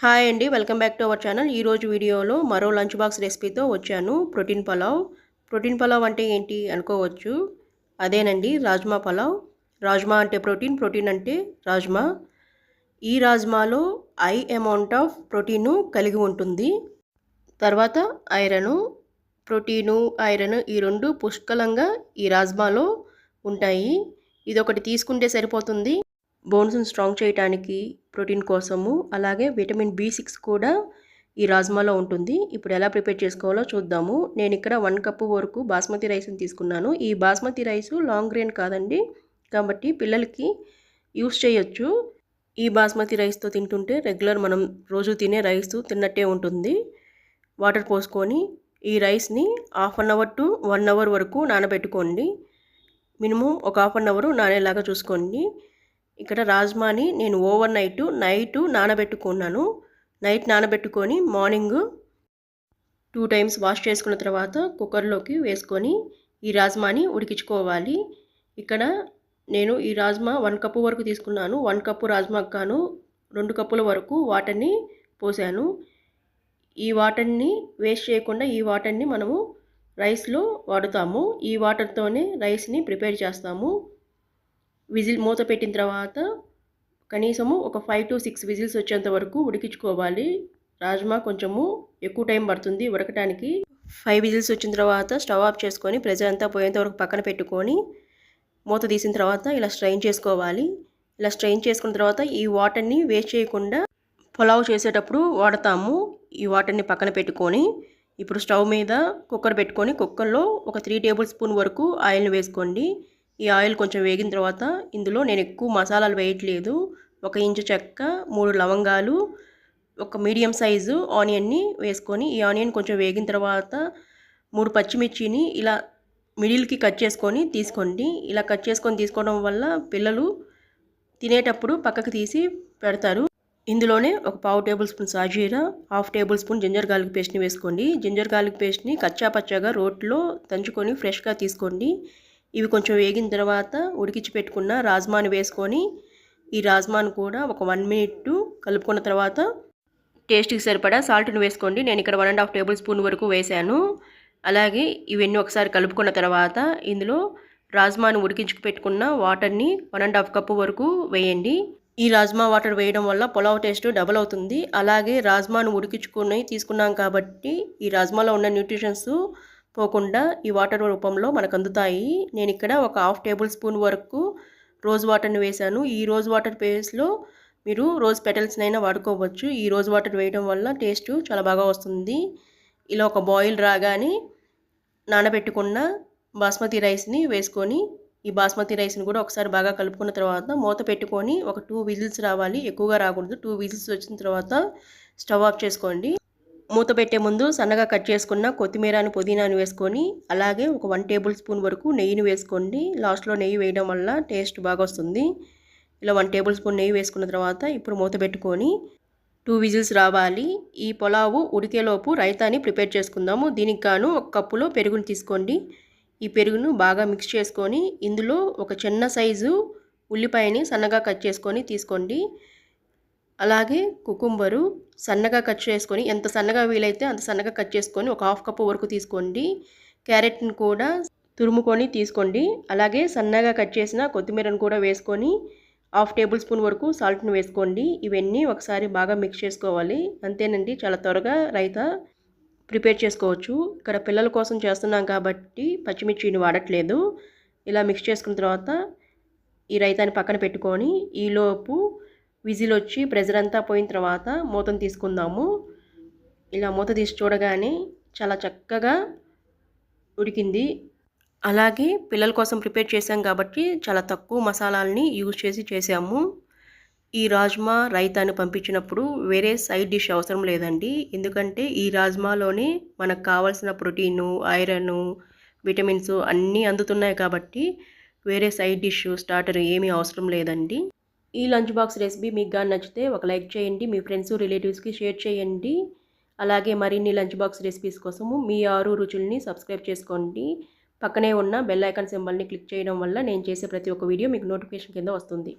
Hi అండి welcome back to our channel. ఈరోజు వీడియోలో మరో లంచ్ బాక్స్ రెసిపీతో వచ్చాను. ప్రోటీన్ పలావ్. ప్రోటీన్ పలావ్ అంటే ఏంటి అనుకోవచ్చు. అదేనండి రాజ్మా పలావ్. రాజ్మా అంటే ప్రోటీన్ ప్రోటీన్ అంటే రాజ్మా. ఈ రాజ్మాలో ఐ అమౌంట్ ఆఫ్ ప్రోటీను కలిగి ఉంటుంది. తర్వాత ఐరను. ప్రోటీను ఐరన్ ఈ రెండు పుష్కలంగా ఈ రాజ్మాలో ఉంటాయి. ఇది ఒకటి తీసుకుంటే సరిపోతుంది. బోన్స్ని స్ట్రాంగ్ చేయడానికి ప్రోటీన్ కోసము అలాగే విటమిన్ బి సిక్స్ కూడా ఈ రాజ్మాలో ఉంటుంది. ఇప్పుడు ఎలా ప్రిపేర్ చేసుకోవాలో చూద్దాము. నేను ఇక్కడ వన్ కప్పు వరకు బాస్మతి రైస్ని తీసుకున్నాను. ఈ బాస్మతి రైస్ లాంగ్ గ్రెయిన్ కాదండి కాబట్టి పిల్లలకి యూస్ చేయొచ్చు. ఈ బాస్మతి రైస్తో తింటుంటే రెగ్యులర్ మనం రోజు తినే రైస్ తిన్నట్టే ఉంటుంది. వాటర్ పోసుకొని ఈ రైస్ని half an hour to one hour వరకు నానబెట్టుకోండి. మినిమం ఒక హాఫ్ అన్ అవర్ నానేలాగా చూసుకోండి. ఇక్కడ రాజ్మాని నేను ఓవర్ నైట్ నైట్ నానబెట్టుకున్నాను. నైట్ నానబెట్టుకొని మార్నింగ్ టూ టైమ్స్ వాష్ చేసుకున్న తర్వాత కుక్కర్లోకి వేసుకొని ఈ రాజ్మాని ఉడికించుకోవాలి. ఇక్కడ నేను ఈ రాజ్మా వన్ కప్పు వరకు తీసుకున్నాను. వన్ కప్పు రాజ్మా కాను రెండు కప్పుల వరకు వాటర్ని పోసాను. ఈ వాటర్ని వేస్ట్ చేయకుండా ఈ వాటర్ని మనము రైస్లో వాడుతాము. ఈ వాటర్తోనే రైస్ని ప్రిపేర్ చేస్తాము. విజిల్ మూత పెట్టిన తర్వాత కనీసము ఒక ఫైవ్ టు సిక్స్ విజిల్స్ వచ్చేంత వరకు ఉడికించుకోవాలి. రాజ్మా కొంచెము ఎక్కువ టైం పడుతుంది ఉడకటానికి. ఫైవ్ విజిల్స్ వచ్చిన తర్వాత స్టవ్ ఆఫ్ చేసుకొని ప్రెజర్ అంతా పోయేంత వరకు పక్కన పెట్టుకొని మూత తీసిన తర్వాత ఇలా స్ట్రైన్ చేసుకోవాలి. ఇలా స్ట్రైన్ చేసుకున్న తర్వాత ఈ వాటర్ని వేస్ట్ చేయకుండా పులావ్ చేసేటప్పుడు వాడతాము. ఈ వాటర్ని పక్కన పెట్టుకొని ఇప్పుడు స్టవ్ మీద కుక్కర్ పెట్టుకొని కుక్కర్లో ఒక త్రీ టేబుల్ స్పూన్ వరకు ఆయిల్ని వేసుకోండి. ఈ ఆయిల్ కొంచెం వేగిన తర్వాత ఇందులో నేను ఎక్కువ మసాలాలు వేయట్లేదు. ఒక ఇంచు చెక్క మూడు లవంగాలు ఒక మీడియం సైజు ఆనియన్ని వేసుకొని ఈ ఆనియన్ కొంచెం వేగిన తర్వాత మూడు పచ్చిమిర్చిని ఇలా మిడిల్కి కట్ చేసుకొని తీసుకోండి. ఇలా కట్ చేసుకొని తీసుకోవడం వల్ల పిల్లలు తినేటప్పుడు పక్కకు తీసి పెడతారు. ఇందులోనే ఒక పావు టేబుల్ స్పూన్ సాజీరా half tablespoon ginger garlic పేస్ట్ని వేసుకోండి. జింజర్ గార్లిక్ పేస్ట్ని కచ్చా పచ్చగా రోట్లో దంచుకొని ఫ్రెష్గా తీసుకోండి. ఇవి కొంచెం వేగిన తర్వాత ఉడికించి పెట్టుకున్న రాజ్మాని వేసుకొని ఈ రాజ్మాను కూడా ఒక వన్ మినిట్ కలుపుకున్న తర్వాత టేస్ట్కి సరిపడా సాల్ట్ని వేసుకోండి. నేను ఇక్కడ one and half tablespoon వరకు వేశాను అలాగే ఇవన్నీ ఒకసారి కలుపుకున్న తర్వాత ఇందులో రాజ్మాను ఉడికించుకు పెట్టుకున్న వాటర్ని వన్ అండ్ హాఫ్ కప్పు వరకు వేయండి. ఈ రాజ్మా వాటర్ వేయడం వల్ల పులావ్ టేస్ట్ డబల్ అవుతుంది. అలాగే రాజ్మాను ఉడికించుకుని తీసుకున్నాం కాబట్టి ఈ రాజ్మాలో ఉన్న న్యూట్రిషన్స్ పోకుండా ఈ వాటర్ రూపంలో మనకు అందుతాయి నేను ఇక్కడ ఒక హాఫ్ టేబుల్ స్పూన్ వరకు రోజ్ వాటర్ని వేశాను. ఈ రోజ్ వాటర్ పేస్లో మీరు రోజ్ పెటల్స్నైనా వాడుకోవచ్చు. ఈ రోజ్ వాటర్ వేయడం వల్ల టేస్ట్ చాలా బాగా వస్తుంది. ఇలా ఒక బాయిల్ రాగానే నానబెట్టుకున్న బాస్మతి రైస్ని వేసుకొని ఈ బాస్మతి రైస్ని కూడా ఒకసారి బాగా కలుపుకున్న తర్వాత మూత పెట్టుకొని ఒక టూ విజిల్స్ రావాలి. ఎక్కువగా రాకూడదు. టూ విజిల్స్ వచ్చిన తర్వాత స్టవ్ ఆఫ్ చేసుకోండి. మూత పెట్టే ముందు సన్నగా కట్ చేసుకున్న కొత్తిమీరని పుదీనాను వేసుకొని అలాగే ఒక వన్ టేబుల్ స్పూన్ వరకు నెయ్యిని వేసుకోండి. లాస్ట్లో నెయ్యి వేయడం వల్ల టేస్ట్ బాగా వస్తుంది. ఇలా వన్ టేబుల్ స్పూన్ నెయ్యి వేసుకున్న తర్వాత ఇప్పుడు మూత పెట్టుకొని టూ విజిల్స్ రావాలి. ఈ పొలావు ఉడికేలోపు రైతాని ప్రిపేర్ చేసుకుందాము. దీనికి గాను ఒక కప్పులో పెరుగును తీసుకోండి. ఈ పెరుగును బాగా మిక్స్ చేసుకొని ఇందులో ఒక చిన్న సైజు ఉల్లిపాయని సన్నగా కట్ చేసుకొని తీసుకోండి. అలాగే కుకుంబరు సన్నగా కట్ చేసుకొని ఎంత సన్నగా వీలైతే అంత సన్నగా కట్ చేసుకొని ఒక హాఫ్ కప్ వరకు తీసుకోండి. క్యారెట్ని కూడా తురుముకొని తీసుకోండి. అలాగే సన్నగా కట్ చేసిన కొత్తిమీరను కూడా వేసుకొని హాఫ్ టేబుల్ స్పూన్ వరకు సాల్ట్ని వేసుకోండి. ఇవన్నీ ఒకసారి బాగా మిక్స్ చేసుకోవాలి. అంతేనండి చాలా త్వరగా రైతా ప్రిపేర్ చేసుకోవచ్చు. ఇక్కడ పిల్లల కోసం చేస్తున్నాం కాబట్టి పచ్చిమిర్చిని వాడట్లేదు. ఇలా మిక్స్ చేసుకున్న తర్వాత ఈ రైతాన్ని పక్కన పెట్టుకొని ఈలోపు విజిల్ వచ్చి ప్రెజర్ అంతా పోయిన తర్వాత మూతను తీసుకుందాము. ఇలా మూత తీసి చూడగానే చాలా చక్కగా ఉడికింది. అలాగే పిల్లల కోసం ప్రిపేర్ చేసాం కాబట్టి చాలా తక్కువ మసాలాలని యూజ్ చేసి చేసాము ఈ రాజ్మా రైతాను పంపించినప్పుడు వేరే సైడ్ డిష్ అవసరం లేదండి. ఎందుకంటే ఈ రాజ్మాలోనే మనకు కావాల్సిన ప్రోటీను ఐరన్ విటమిన్స్ అన్నీ అందుతున్నాయి కాబట్టి వేరే సైడ్ డిష్ స్టార్టర్ ఏమీ అవసరం లేదండి. ఈ లంచ్ బాక్స్ రెసిపీ మీకు కానీ నచ్చితే ఒక లైక్ చేయండి మీ ఫ్రెండ్స్ రిలేటివ్స్కి షేర్ చేయండి. అలాగే మరిన్ని లంచ్ బాక్స్ రెసిపీస్ కోసము మీ ఆరు రుచుల్ని సబ్స్క్రైబ్ చేసుకోండి. పక్కనే ఉన్న బెల్ ఐకాన్ సింబల్ని క్లిక్ చేయడం వల్ల నేను చేసే ప్రతి ఒక్క వీడియో మీకు నోటిఫికేషన్ కింద వస్తుంది.